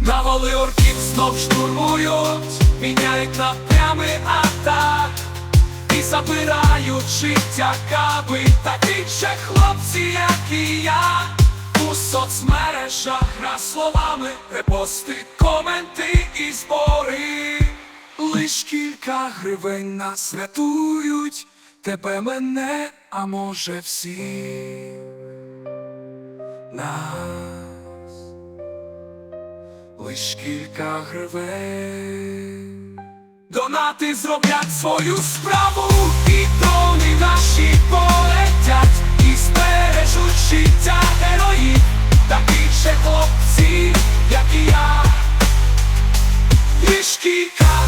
Навали орків знов штурмують, міняють напрями атак. І забирають життя каби Такі же хлопці, як і я. У соцмережах гра словами, репости, коменти і збори. Лиш кілька гривень нас рятують, тебе мене, а може всі. Нас лиш кілька гривень. Донати зроблять свою справу, і дони наші полетять, і збережуть життя героїв, та ще хлопців, як і я. Лиш кілька